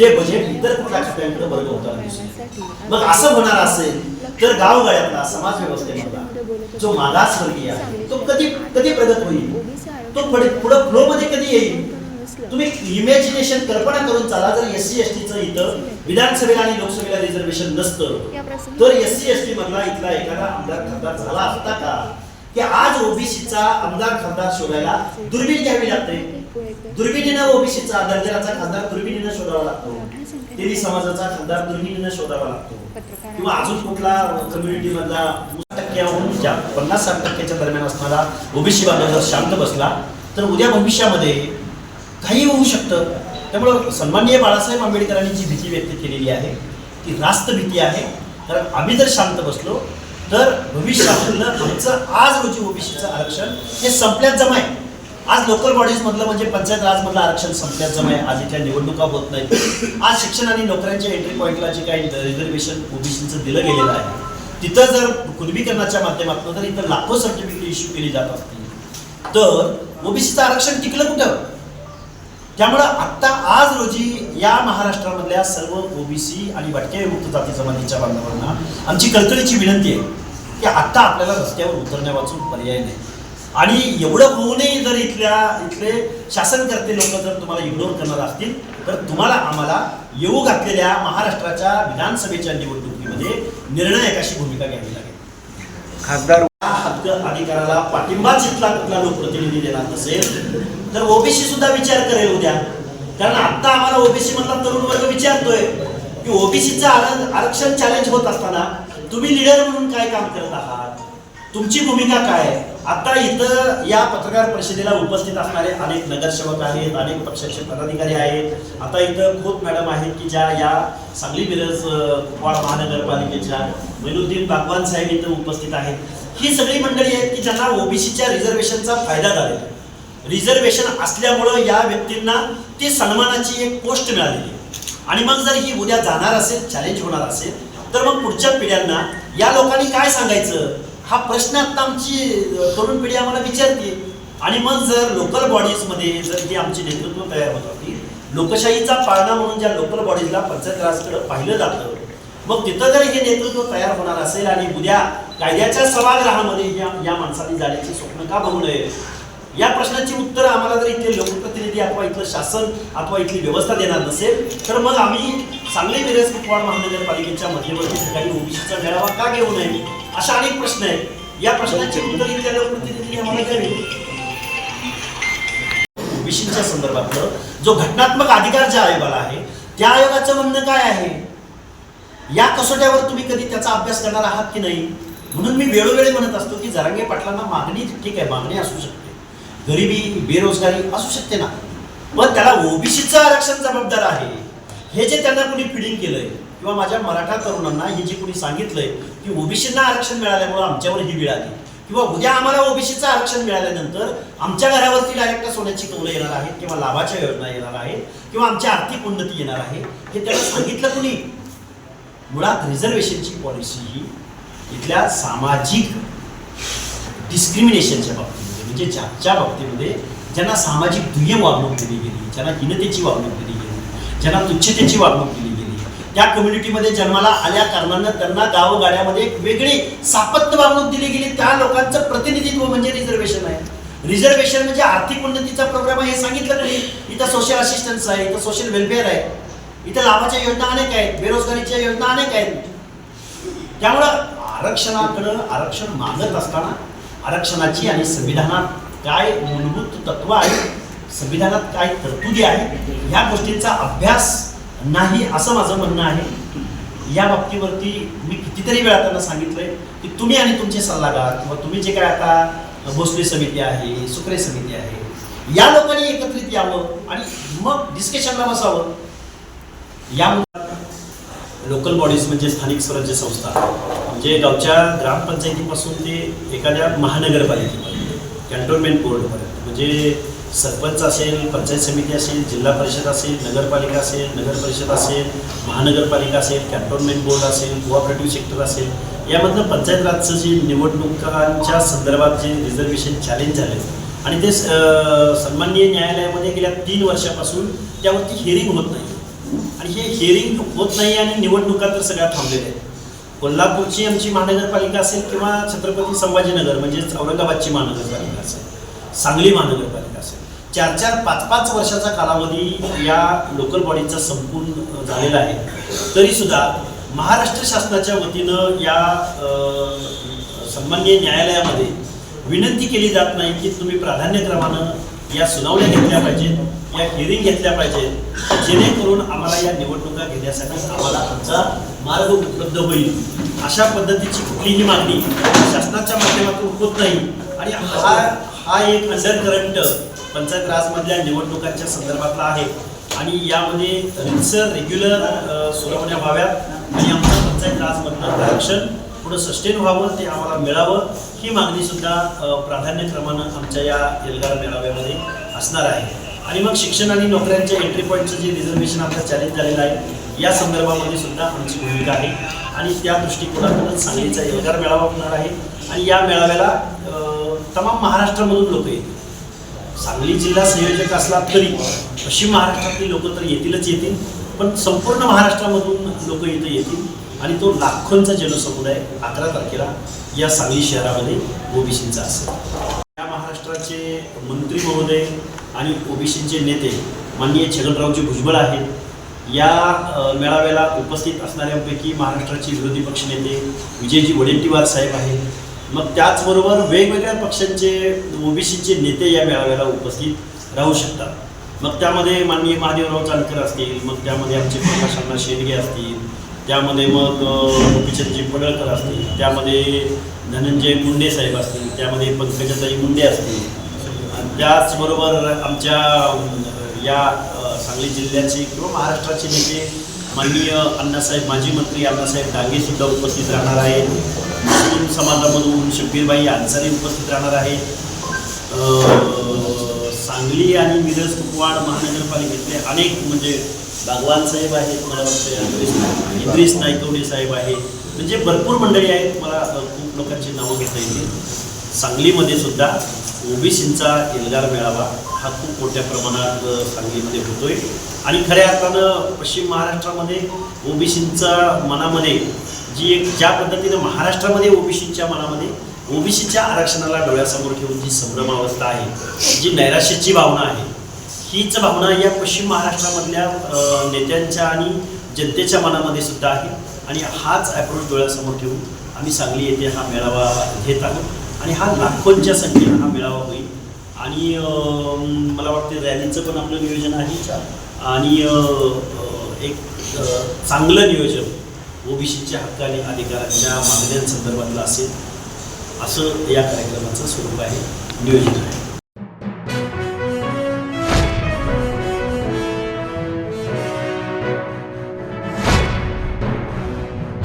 ते बजेट म्हणजे इतर कुठल्या खात्यांकडे वर्ग होताना दिसते. मग असं होणार असेल तर गावगाड्यातला समाज व्यवस्थेमधला जो मागासवर्गीय आहे तो कधी कधी प्रगत होईल? तो पुढे पुढे फ्लो मध्ये कधी येईल? तुम्ही इमॅजिनेशन कल्पना करून चाला जर एस सी एस टीचं इथं विधानसभेला आणि लोकसभेला रिझर्वेशन नसतं तर एस सी एस टी मधला इथला एखादा आमदार खासदार झाला असता का? की आज ओबीसीचा आमदार खासदार शोधायला दुर्बीण घ्यावी लागते? दुर्बिणीनं ओबीसीचा दर्जनाचा खासदार दुर्बिणीनं शोधावा लागतो. तेली समाजाचा खासदार दुर्बिणीनं शोधावा लागतो. किंवा अजून कुठला कम्युनिटी मधला टक्क्याहून ज्या पन्नास साठ टक्क्याच्या दरम्यान असणारा ओबीसी बांधव जर शांत बसला तर उद्या भविष्यामध्ये काही होऊ शकतं. त्यामुळं सन्माननीय बाळासाहेब आंबेडकरांनी जी भीती व्यक्त केलेली आहे ती रास्त भीती आहे. कारण आम्ही जर शांत बसलो तर भविष्यामधलं आमचं आज रोजी ओबीसीचं आरक्षण हे संपल्यात जमाय आज लोकल बॉडीज मधलं म्हणजे पंचायत राज मधलं आरक्षण संपल्याचं नाही आज इथल्या निवडणुका होत नाहीत. आज शिक्षण आणि नोकऱ्यांच्या एंट्री पॉईंटला जे काही रिझर्वेशन ओबीसीचं दिलं गेलेलं आहे तिथं जर कुलबीकरणाच्या माध्यमातून जर इथं लाखो सर्टिफिकेट इश्यू केली जात असतील. तर ओबीसीचं आरक्षण टिकलं कुठं? त्यामुळं आत्ता आज रोजी या महाराष्ट्रामधल्या सर्व ओबीसी आणि भटक्या विमुक्त जाती जमातीच्या बांधवांना आमची कळकळीची विनंती आहे की आत्ता आपल्याला रस्त्यावर उतरण्यापासून पर्याय नाही. आणि एवढं होऊनही जर इथल्या इथले शासनकर्ते लोक जर तुम्हाला इग्नोर करणार असतील तर तुम्हाला आम्हाला येऊ घातलेल्या महाराष्ट्राच्या विधानसभेच्या निवडणुकीमध्ये निर्णायक अशी भूमिका घ्यावी लागेल. खासदार हक्क अधिकाराला पाठिंबा जिथला कुठला लोकप्रतिनिधी देणार नसेल तर ओबीसी सुद्धा विचार करेल उद्या. कारण आता आम्हाला ओबीसी मधला तरुण वर्ग विचारतोय की ओबीसीचं आरक्षण चॅलेंज होत असताना तुम्ही लिडर म्हणून काय काम करत आहात? तुमची भूमिका काय आहे? आता इथं या पत्रकार परिषदेला उपस्थित असणारे अनेक नगरसेवक आहेत अनेक पक्षाचे पदाधिकारी आहेत. आता इथं खोत मॅडम आहेत की ज्या या सांगली मिरज कुपवाड महानगरपालिकेच्या मैनुद्दीन बागवान साहेब इथं उपस्थित आहेत. ही सगळी मंडळी आहेत की ज्यांना ओबीसीच्या रिझर्वेशनचा फायदा झालेला आहे. रिझर्वेशन असल्यामुळं या व्यक्तींना ती सन्मानाची एक पोस्ट मिळालेली आहे. आणि मग जर ही उद्या जाणार असेल चॅलेंज होणार असेल तर मग पुढच्या पिढ्यांना या लोकांनी काय सांगायचं? हा प्रश्न आता आमची तरुण पिढी आम्हाला विचारते. आणि मग जर लोकल बॉडीजमध्ये जर ही आमची नेतृत्व तयार होत होती लोकशाहीचा पाळणा म्हणून ज्या लोकल बॉडीजला पंचायत राजकडे पाहिलं जातं मग तिथं जर हे नेतृत्व तयार होणार असेल आणि उद्या कायद्याच्या सभागृहामध्ये या या माणसाने जाण्याचे स्वप्न का बघू नये? या प्रश्नाची उत्तर आम्हाला जर इथले लोकप्रतिनिधी अथवा इथलं शासन अथवा इथली व्यवस्था देणार नसेल तर मग आम्ही सांगली मिरज कुपवाड महानगरपालिकेच्या मध्यवर्ती ठिकाणी ओबीसीचा मेळावा का घेऊ नये? अशा अनेक प्रश्न आहेत. या प्रश्नांची उत्तर इथल्या लोकप्रतिनिधी आम्हाला द्यावी विषयीच्या संदर्भातलं जो घटनात्मक अधिकार ज्या आयोगाला आहे त्या आयोगाचं म्हणणं काय आहे? या कसोट्यावर तुम्ही कधी त्याचा अभ्यास करणार आहात की नाही? म्हणून मी वेळोवेळी म्हणत असतो की जरांगे पाटलांना मागणी ठीक आहे मागणी असू शकते. गरिबी बेरोजगारी असू शकते ना. पण त्याला ओबीसीचं आरक्षण जबाबदार आहे. हे जे त्यांना कुणी फिडिंग केलंय किंवा माझ्या मराठा तरुणांना हे जे कुणी सांगितलंय की ओबीसींना आरक्षण मिळाल्यामुळं आमच्यावर ही वेळ आली. किंवा उद्या आम्हाला ओबीसीचं आरक्षण मिळाल्यानंतर आमच्या घरावरती डायरेक्ट सोन्याची कौलं येणार आहेत किंवा लाभाच्या योजना येणार आहेत किंवा आमची आर्थिक उन्नती येणार आहे हे त्यांना सांगितलं कुणी? मुळात रिझर्वेशनची पॉलिसी इथल्या सामाजिक डिस्क्रिमिनेशनच्या बाबतीमध्ये म्हणजे ज्याच्या बाबतीमध्ये ज्यांना सामाजिक दुय्यम वागणूक दिली गेली ज्यांना हिनतेची वागणूक दिली ज्यांना तुच्छतेची वागणूक दिली गेली. त्या कम्युनिटीमध्ये जन्माला आल्या कारणानं त्यांना गावगाड्यामध्ये एक वेगळी सापत्य वागणूक दिली गेली. त्या लोकांचं प्रतिनिधित्व म्हणजे रिझर्वेशन आहे. रिझर्वेशन म्हणजे आर्थिक उन्नतीचा प्रोग्राम आहे हे सांगितलं तरी इथं सोशल असिस्टन्स आहे इथं सोशल वेलफेअर आहे. इथं लाभाच्या योजना अनेक आहेत बेरोजगारीच्या योजना अनेक आहेत. त्यामुळं आरक्षणाकडं आरक्षण मागत असताना आरक्षणाची आणि संविधानात काय मूलभूत तत्व आहेत संविधानात काय तरतुदी आहे ह्या गोष्टींचा अभ्यास नाही असं माझं म्हणणं आहे. या बाबतीवरती मी कितीतरी वेळा त्यांना सांगितलंय की तुम्ही आणि तुमचे सल्लागार किंवा तुम्ही जे काय आता भोसले समिती आहे सुक्रे समिती आहे या लोकांनी एकत्रित यावं आणि मग डिस्कशनला बसावं. या लोकल बॉडीज म्हणजे स्थानिक स्वराज्य संस्था म्हणजे गावच्या ग्रामपंचायतीपासून ते एखाद्या महानगरपालिकेपर्यंत कॅन्टोन्मेंट बोर्डपर्यंत म्हणजे सरपंच असेल पंचायत समिती असेल जिल्हा परिषद असेल नगरपालिका असेल नगर परिषद असेल महानगरपालिका असेल कॅन्टोन्मेंट बोर्ड असेल कोऑपरेटिव्ह सेक्टर असेल यामधनं पंचायत राजचं जे निवडणुकांच्या संदर्भात जे रिझर्वेशन चॅलेंज झाले आणि ते सन्माननीय न्यायालयामध्ये गेल्या तीन वर्षापासून त्यावरती हिअरिंग होत नाही. आणि हे हिअरिंग होत नाही आणि निवडणुका तर सगळ्या थांबलेल्या आहेत. कोल्हापूरची आमची महानगरपालिका असेल किंवा छत्रपती संभाजीनगर म्हणजेच औरंगाबादची महानगरपालिका असेल सांगली महानगरपालिका असेल चार चार पाच पाच वर्षाचा कालावधी या लोकल बॉडीचा संपूर्ण झालेला आहे. तरीसुद्धा महाराष्ट्र शासनाच्या वतीनं या संबंधी सन्माननीय न्यायालयामध्ये विनंती केली जात नाही की तुम्ही प्राधान्यक्रमानं या सुनावण्या घेतल्या पाहिजेत या हिअरिंग घेतल्या पाहिजेत जेणेकरून आम्हाला या निवडणुका घेण्यासाठी आम्हाला आमचा मार्ग उपलब्ध होईल. अशा पद्धतीची कुठलीही मागणी शासनाच्या माध्यमातून होत नाही. आणि हा हा एक अंडर करंट पंचायत राजमधल्या निवडणुकांच्या संदर्भातला आहे. आणि यामध्ये रितसर रेग्युलर सुरवण्या व्हाव्यात. आणि आमचं पंचायत राजमधलं आरक्षण पुढं सस्टेन व्हावं ते आम्हाला मिळावं. ही मागणी सुद्धा प्राधान्यक्रमानं आमच्या या एल्गार मेळाव्यामध्ये असणार आहे. आणि मग शिक्षण आणि नोकऱ्यांच्या एंट्री पॉईंटचं जे रिझर्वेशन आपलं चॅलेंज झालेलं आहे या संदर्भामध्ये सुद्धा आमची भूमिका आहे. आणि त्या दृष्टिकोनातूनच सांगलीचा एल्गार मेळावा होणार आहे. आणि या मेळाव्याला तमाम महाराष्ट्रामधून लोक येतील. सांगली जिल्हा संयोजक असला तरी पश्चिम महाराष्ट्रातली लोक तर येतीलच येतील पण संपूर्ण महाराष्ट्रामधून लोक इथं येतील. आणि तो लाखोंचा जनसमुदाय अकरा तारखेला या सांगली शहरामध्ये ओबीसींचा असेल. या महाराष्ट्राचे मंत्री महोदय आणि ओबीसींचे नेते माननीय छगनरावजी भुजबळ आहेत. या मेळाव्याला उपस्थित असणाऱ्यांपैकी महाराष्ट्राचे विरोधी पक्षनेते विजयजी वडेट्टीवार साहेब आहेत. मग त्याचबरोबर वेगवेगळ्या पक्षांचे ओबीसीचे नेते या मेळाव्याला उपस्थित राहू शकतात. मग त्यामध्ये माननीय महादेवराव जानकर असतील मग त्यामध्ये आमचे प्रकाश अण्णा शेंडगे असतील त्यामध्ये मग गोपीचंदजी पडळकर असतील त्यामध्ये धनंजय मुंडे साहेब असतील त्यामध्ये पंकजाताई मुंडे असतील. आणि त्याचबरोबर आमच्या या सांगली जिल्ह्याचे किंवा महाराष्ट्राचे नेते माननीय अण्णासाहेब माजी मंत्री अण्णासाहेब डांगे सुद्धा उपस्थित राहणार आहेत. मुस्लिम समाजामधून शब्बीरबाई अन्सारी उपस्थित राहणार आहेत सांगली आणि मिरज कुपवाड महानगरपालिकेतले अनेक म्हणजे भगवान साहेब आहेत मला वाटतं इद्रिस नायकवडे साहेब आहेत. म्हणजे भरपूर मंडळी आहेत मला खूप लोकांची नावं घेता येतील. सांगलीमध्ये सुद्धा ओबीसींचा एल्गार मेळावा हा खूप मोठ्या प्रमाणात सांगलीमध्ये होतोय. आणि खऱ्या अर्थानं पश्चिम महाराष्ट्रामध्ये ओबीसींचा मनामध्ये जी एक ज्या पद्धतीनं महाराष्ट्रामध्ये ओबीसीच्या मनामध्ये ओबीसीच्या आरक्षणाला डोळ्यासमोर ठेवून जी संभ्रमावस्था आहे जी नैराश्याची भावना आहे हीच भावना या पश्चिम महाराष्ट्रामधल्या नेत्यांच्या आणि जनतेच्या मनामध्ये सुद्धा आहे. आणि हाच अप्रोच डोळ्यासमोर ठेवून आम्ही सांगली येथे हा मेळावा घेत आहोत. आणि हा लाखोंच्या संख्येनं हा मेळावा होईल. आणि मला वाटते रॅलीचं पण आपलं नियोजन आहे. आणि एक चांगलं नियोजन ओबीसीच्या हक्क आणि अधिकारांच्या मागण्यांसंदर्भातलं असेल असं या कार्यक्रमाचं स्वरूप आहे नियोजित आहे.